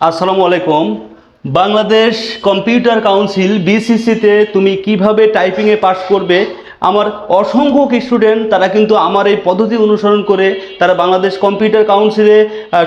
আসসালামু আলাইকুম। Bangladesh computer council বিসিসিতে তুমি কীভাবে টাইপিংয়ে পাস করবে আমার অসংখ্য স্টুডেন্ট তারা কিন্তু আমার এই পদ্ধতি অনুসরণ করে তারা বাংলাদেশ কম্পিউটার কাউন্সিলে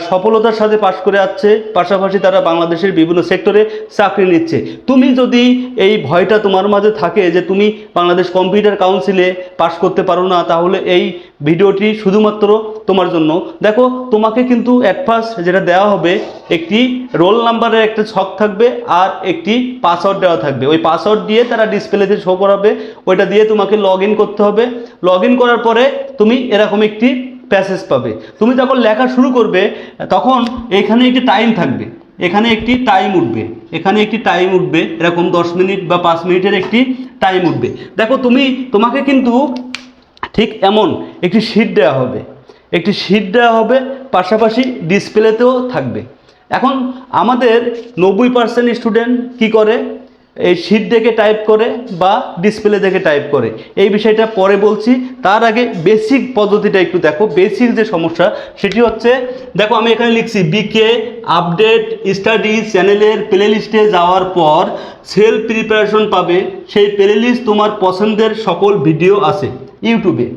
সফলতার সাথে পাশ করে আসছে পাশাপাশি তারা বাংলাদেশের বিভিন্ন সেক্টরে চাকরি নিচ্ছে। তুমি যদি এই ভয়টা তোমার মাঝে থাকে যে তুমি বাংলাদেশ কম্পিউটার কাউন্সিলে পাশ করতে পারো না, তাহলে এই ভিডিওটি শুধুমাত্র তোমার জন্য। দেখো, তোমাকে কিন্তু ফার্স্ট যেটা দেওয়া হবে, একটি রোল নাম্বারের একটা ছক থাকবে আর একটি পাসওয়ার্ড দেওয়া থাকবে। ওই পাসওয়ার্ড দিয়ে তারা ডিসপ্লেতে শো করাবে, ওইটা দিয়ে তোমাকে লগ ইন করতে হবে। লগ ইন করার পরে তুমি এরকম একটি প্যাসেজ পাবে। তুমি যখন লেখা শুরু করবে, তখন এখানে একটি টাইম থাকবে। এখানে একটি টাইম উঠবে। এখানে একটি টাইম উঠবে। এরকম দশ মিনিট বা পাঁচ মিনিটের একটি টাইম উঠবে। দেখো, তুমি, তোমাকে কিন্তু ঠিক এমন একটি শিট দেওয়া হবে। একটি শিট দেওয়া হবে, পাশাপাশি ডিসপ্লেতেও থাকবে। এখন আমাদের নব্বই পার্সেন্ট স্টুডেন্ট কী করে? এই শিট দেখে টাইপ করে বা ডিসপ্লে দেখে টাইপ করে। এই বিষয়টা পরে বলছি। তার আগে বেসিক পদ্ধতিটা একটু দেখো। বেসিক যে সমস্যা, সেটি হচ্ছে, দেখো আমি এখানে লিখছি বিকে আপডেট স্টাডি চ্যানেলের প্লে লিস্টে যাওয়ার পর সেলফ প্রিপারেশন পাবে। সেই প্লে লিস্ট তোমার পছন্দের সকল ভিডিও আছে ইউটিউবে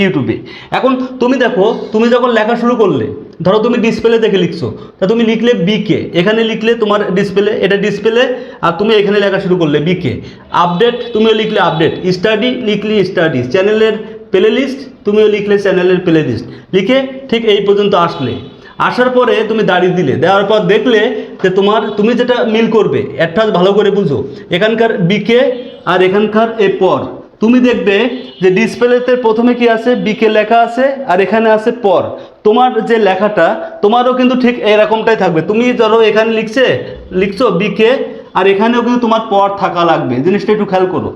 ইউটিউবে এখন তুমি দেখো, তুমি যখন লেখা শুরু করলে ধরো তুমি ডিসপ্লে দেখে লিখছো, তা তুমি লিখলে বিকে এখানে লিখলে তোমার ডিসপ্লে এটা ডিসপ্লে আর তুমি এখানে লেখা শুরু করলে বিকে আপডেট তুমিও লিখলে আপডেট স্টাডি লিখলি স্টাডি চ্যানেলের প্লে লিস্ট তুমিও লিখলে চ্যানেলের প্লে লিস্ট লিখে ঠিক এই পর্যন্ত আসলে। আসার পরে তুমি দাঁড়িয়ে দিলে, দেওয়ার পর দেখলে যে তোমার, তুমি যেটা মিল করবে অ্যাডভান্স ভালো করে বুঝো, এখানকার বিকে আর এখানকার এ পর তুমি দেখবে যে ডিসপ্লেতে প্রথমে কি আছে? বিকে লেখা আছে, আর এখানে আছে পর। তোমার যে লেখাটা, তোমারও কিন্তু ঠিক এরকমটাই থাকবে। তুমি ধরো এখানে লিখছে, লিখছো বিকে আর এখানেও কিন্তু তোমার পর থাকা লাগবে। জিনিসটা একটু খেয়াল করো।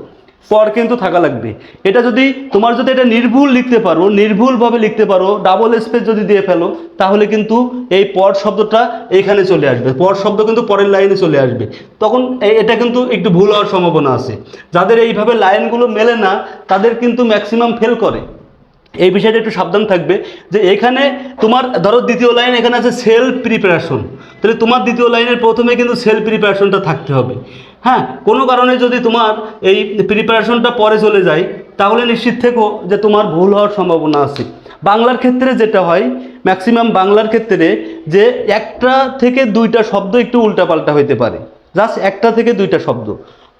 পর কিন্তু থাকা লাগবে। এটা যদি, তোমার যদি এটা নির্ভুল লিখতে পারো, নির্ভুলভাবে লিখতে পারো ডাবল স্পেস যদি দিয়ে ফেলো, তাহলে কিন্তু এই পর শব্দটা এখানে চলে আসবে। পর শব্দ কিন্তু পরের লাইনে চলে আসবে। তখন এটা কিন্তু একটু ভুল হওয়ার সম্ভাবনা আছে। যাদের এইভাবে লাইনগুলো মেলে না, তাদের কিন্তু ম্যাক্সিমাম ফেল করে। এই বিষয়টা একটু সাবধান থাকবে যে এখানে তোমার, ধরো দ্বিতীয় লাইন এখানে আছে সেলফ প্রিপারেশন তাহলে তোমার দ্বিতীয় লাইনের প্রথমে কিন্তু সেলফ প্রিপারেশনটা থাকতে হবে। হ্যাঁ কোনো কারণে যদি তোমার এই প্রিপারেশনটা পরে চলে যায়, তাহলে নিশ্চিত থেকো যে তোমার ভুল হওয়ার সম্ভাবনা আছে। বাংলার ক্ষেত্রে যেটা হয় ম্যাক্সিমাম বাংলার ক্ষেত্রে যে একটা থেকে দুইটা শব্দ একটু উল্টাপাল্টা হইতে পারে। জাস্ট একটা থেকে দুইটা শব্দ।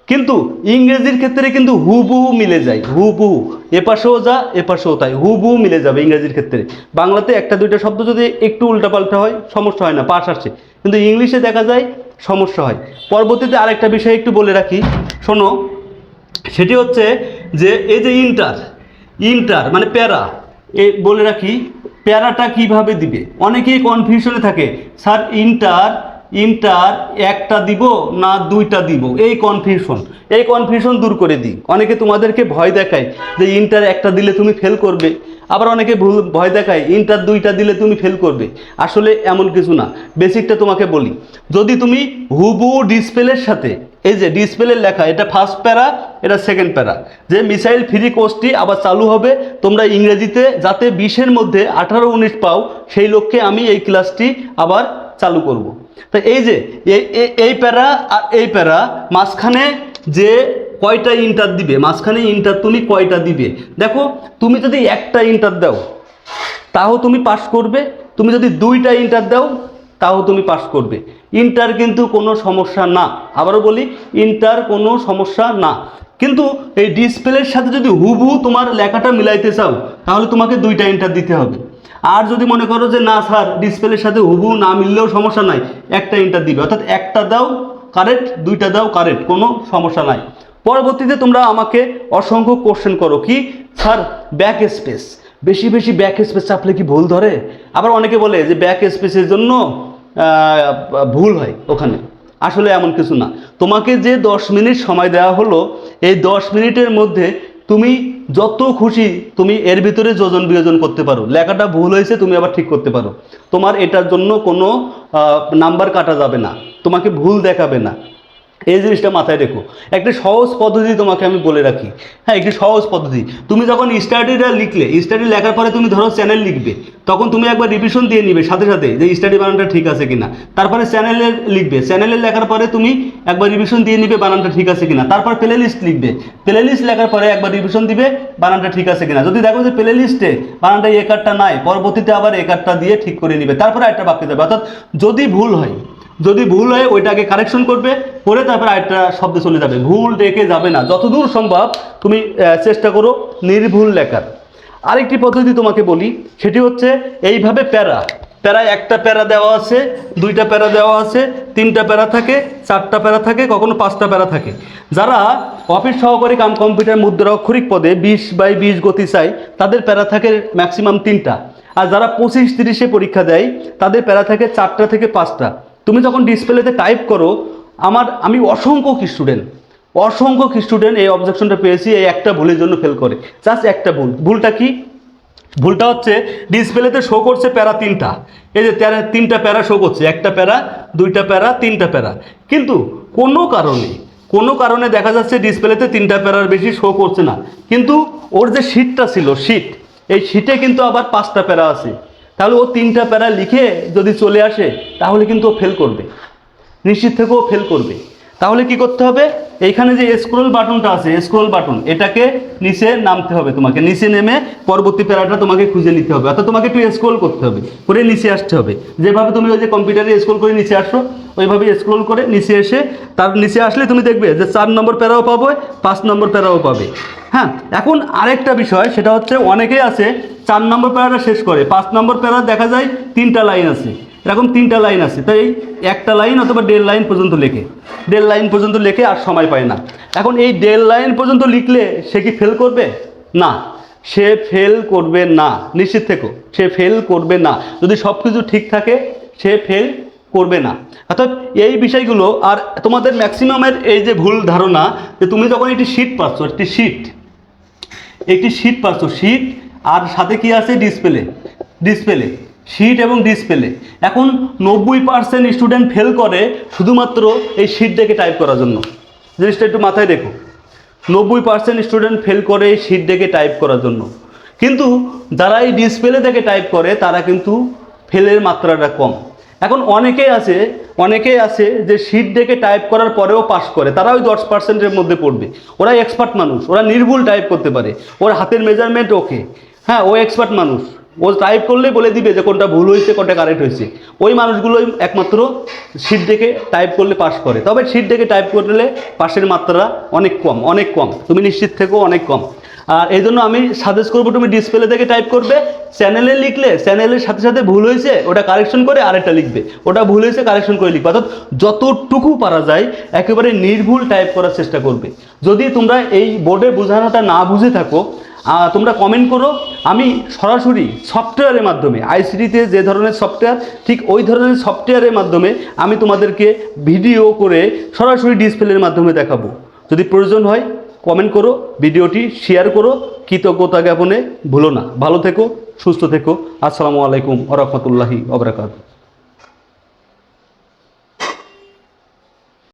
কিন্তু ইংরেজির ক্ষেত্রে কিন্তু হুবহু মিলে যায়, হুবহু। এপাশেও যা, এপাশেও তাই, হুবহু মিলে যাবে ইংরেজির ক্ষেত্রে। বাংলাতে একটা দুইটা শব্দ যদি একটু উল্টাপাল্টা হয়, সমস্যা হয় না, পাশ আসছে। কিন্তু ইংলিশে দেখা যায় সমস্যা হয়। পরবর্তীতে আরেকটা বিষয় একটু বলে রাখি। শোনো, সেটি হচ্ছে যে এই যে ইন্টার ইন্টার মানে প্যারা, এ বলে রাখি, প্যারাটা কীভাবে দিবে? অনেকেই কনফিউশনে থাকে, স্যার, ইন্টার ইন্টার একটা দিব না দুইটা দিব? এই কনফিউশন এই কনফিউশন দূর করে দিই। অনেকে তোমাদেরকে ভয় দেখায় যে ইন্টার একটা দিলে তুমি ফেল করবে। আবার অনেকে ভুল, ভয় দেখায় ইন্টার দুইটা দিলে তুমি ফেল করবে। আসলে এমন কিছু না। বেসিকটা তোমাকে বলি। যদি তুমি হুবু ডিসপ্লের সাথে, এই যে ডিসপ্লের লেখা, এটা ফার্স্ট প্যারা, এটা সেকেন্ড প্যারা। যে মিসাইল ফ্রি কোর্সটি আবার চালু হবে, তোমরা ইংরেজিতে যাতে বিশের মধ্যে আঠারো উনিশ পাও, সেই লক্ষ্যে আমি এই ক্লাসটি আবার চালু করব। তো এই যে, এই- প্যারা আর এই প্যারা মাঝখানে যে কয়টা ইন্টার দিবে, মাঝখানে ইন্টার তুমি কয়টা দিবে? দেখো, তুমি যদি একটা ইন্টার দাও, তাও তুমি পাস করবে। তুমি যদি দুইটা ইন্টার দাও, তাও তুমি পাস করবে। ইন্টার কিন্তু কোনো সমস্যা না। আবারও বলি, ইন্টার কোনো সমস্যা না। কিন্তু এই ডিসপ্লের সাথে যদি হুবহু তোমার লেখাটা মিলাইতে চাও, তাহলে তোমাকে দুইটা ইন্টার দিতে হবে। আর যদি মনে করো যে, না স্যার ডিসপ্লের সাথে হুবু না মিললেও সমস্যা নাই। একটা ইন্টার দিবে। অর্থাৎ একটা দাও কারেক্ট দুইটা দাও কারেক্ট কোনো সমস্যা নাই। পরবর্তীতে তোমরা আমাকে অসংখ্য কোশ্চেন করো কি, স্যার ব্যাক স্পেস বেশি বেশি ব্যাক স্পেস চাপলে কি ভুল ধরে? আবার অনেকে বলে যে ব্যাক স্পেসের জন্য ভুল হয় ওখানে। আসলে এমন কিছু না। তোমাকে যে দশ মিনিট সময় দেওয়া হলো, এই দশ মিনিটের মধ্যে তুমি যত খুশি তুমি এর ভিতরে যোজন বিয়োজন করতে পারো। লেখাটা ভুল হয়েছে, তুমি আবার ঠিক করতে পারো। তোমার এটার জন্য কোনো নাম্বার কাটা যাবে না। তোমাকে ভুল দেখাবে না। এই জিনিসটা মাথায় রেখো। একটা সহজ পদ্ধতি তোমাকে আমি বলে রাখি। হ্যাঁ একটি সহজ পদ্ধতি। তুমি যখন স্টাডিটা লিখলে স্টাডি লেখার পরে তুমি ধরো চ্যানেল লিখবে, তখন তুমি একবার রিভিশন দিয়ে নিবে সাথে সাথে যে স্টাডি বানানটা ঠিক আছে কিনা। তারপরে চ্যানেলে লিখবে। চ্যানেলে লেখার পরে তুমি একবার রিভিশন দিয়ে নিবে বানানটা ঠিক আছে কিনা। তারপর প্লে লিস্ট লিখবে। প্লে লিস্ট লেখার পরে একবার রিভিশন দিবে বানানটা ঠিক আছে কিনা। যদি দেখো যে প্লে লিস্টে বানানটা এ কার্ডটা নাই, পরবর্তীতে আবার এ কার্ডটা দিয়ে ঠিক করে নিবে। তারপরে একটা বাক্য দেবে অর্থাৎ যদি ভুল হয় যদি ভুল হয়, ওইটাকে কারেকশন করবে, করে তারপর আরেকটা শব্দ চলে যাবে। ভুল রেখে যাবে না। যতদূর সম্ভব তুমি চেষ্টা করো নির্ভুল লেখার। আরেকটি পদ্ধতি তোমাকে বলি, সেটি হচ্ছে এইভাবে প্যারা। প্যারায় একটা প্যারা দেওয়া আছে, দুইটা প্যারা দেওয়া আছে, তিনটা প্যারা থাকে, চারটা প্যারা থাকে, কখনো পাঁচটা প্যারা থাকে। যারা অফিস সহকারী কাম কম্পিউটার মুদ্রা অক্ষরিক পদে বিশ বাই বিশ গতি চাই তাদের প্যারা থাকে ম্যাক্সিমাম তিনটা। আর যারা পঁচিশ তিরিশে পরীক্ষা দেয়, তাদের প্যারা থাকে চারটা থেকে পাঁচটা। তুমি যখন ডিসপ্লেতে টাইপ করো, আমার, আমি অসংখ্য স্টুডেন্ট অসংখ্য স্টুডেন্ট এই অবজেকশনটা পেয়েছি, এই একটা ভুলের জন্য ফেল করে। জাস্ট একটা ভুল। ভুলটা কি? ভুলটা হচ্ছে ডিসপ্লেতে শো করছে প্যারা তিনটা। এই যে প্যারা তিনটা প্যারা শো করছে। একটা প্যারা, দুইটা প্যারা, তিনটা প্যারা। কিন্তু কোনো কারণে কোনো কারণে দেখা যাচ্ছে ডিসপ্লেতে তিনটা প্যারার বেশি শো করছে না। কিন্তু ওর যে শীটটা ছিল শীট এই শীটে কিন্তু আবার পাঁচটা প্যারা আছে। তাহলে ও তিনটা প্যারা লিখে যদি চলে আসে, তাহলে কিন্তু ও ফেল করবে। নিশ্চিত থেকেও ফেল করবে। তাহলে কি করতে হবে? এইখানে যে স্ক্রোল বাটনটা আছে স্ক্রোল বাটন, এটাকে নিচে নামতে হবে তোমাকে। নিচে নেমে পরবর্তী প্যারাটা তোমাকে খুঁজে নিতে হবে। অর্থাৎ তোমাকে একটু স্ক্রোল করতে হবে, করে নিচে আসতে হবে। যেভাবে তুমি ওই যে কম্পিউটারে স্ক্রোল করে নিচে আসো ওইভাবে স্ক্রোল করে নিচে এসে, তার নিচে আসলে তুমি দেখবে যে চার নম্বর প্যারাও পাবে, পাঁচ নম্বর প্যারাও পাবে। হ্যাঁ এখন আরেকটা বিষয়, সেটা হচ্ছে অনেকেই আছে, চার নম্বর প্যারাটা শেষ করে, পাঁচ নম্বর প্যারা দেখা যায় তিনটা লাইন আছে। এরকম তিনটা লাইন আছে। তাই একটা লাইন অথবা দেড় লাইন পর্যন্ত লেখে। দেড় লাইন পর্যন্ত লেখে আর সময় পায় না। এখন এই দেড় লাইন পর্যন্ত লিখলে সে কি ফেল করবে? না। সে ফেল করবে না। নিশ্চিত থেকো, সে ফেল করবে না। যদি সব কিছু ঠিক থাকে, সে ফেল করবে না। অর্থাৎ এই বিষয়গুলো আর তোমাদের ম্যাক্সিমামের এই যে ভুল ধারণা, যে তুমি যখন একটি শীট পাচ্ছ, একটি শীট একটি শীট পাচ্ছ শীট আর সাথে কি আছে? ডিসপ্লে ডিসপ্লে শীট এবং ডিসপ্লে এখন নব্বই পার্সেন্ট স্টুডেন্ট ফেল করে শুধুমাত্র এই শীট দেখে টাইপ করার জন্য। জিনিসটা একটু মাথায় রেখো। নব্বই পার্সেন্ট স্টুডেন্ট ফেল করে এই শীট দেখে টাইপ করার জন্য। কিন্তু যারা এই ডিসপ্লে থেকে টাইপ করে, তারা কিন্তু ফেলের মাত্রাটা কম। এখন অনেকেই আছে অনেকেই আছে যে শীট ডেকে টাইপ করার পরেও পাস করে। তারা ওই দশ পার্সেন্টের মধ্যে পড়বে। ওরা এক্সপার্ট মানুষ, ওরা নির্ভুল টাইপ করতে পারে। ওর হাতের মেজারমেন্ট ওকে হ্যাঁ ও এক্সপার্ট মানুষ। ও টাইপ করলেই বলে দিবে যে কোনটা ভুল হয়েছে, কোনটা কারেক্ট হয়েছে। ওই মানুষগুলোই একমাত্র সিট দেখে টাইপ করলে পাস করে। তবে সিট দেখে টাইপ করলে পাশের মাত্রা অনেক কম অনেক কম। তুমি নিশ্চিত থেকেও অনেক কম। আর এই জন্য আমি সাজেস্ট করব তুমি ডিসপ্লে থেকে টাইপ করবে। চ্যানেলে লিখলে চ্যানেলের সাথে সাথে ভুল হয়েছে, ওটা কারেকশন করে আরেকটা লিখবে। ওটা ভুল হয়েছে কারেকশন করে লিখবে। অর্থাৎ যতটুকু পারা যায়, একেবারে নির্ভুল টাইপ করার চেষ্টা করবে। যদি তোমরা এই বোর্ডে বোঝানোটা না বুঝে থাকো তোমরা কমেন্ট করো। আমি সরাসরি সফটওয়্যারের মাধ্যমে আইসিটিতে যে ধরনের সফটওয়্যার ঠিক ওই ধরনের সফটওয়্যারের মাধ্যমে আমি তোমাদেরকে ভিডিও করে সরাসরি ডিসপ্লের মাধ্যমে দেখাবো। যদি প্রয়োজন হয় কমেন্ট করো ভিডিওটি শেয়ার করো, কৃতজ্ঞতা জ্ঞাপনে ভুলো না। ভালো থেকো, সুস্থ থেকো। আসসালামু আলাইকুম ওরহমতুল্লাহি ওবরাকাতু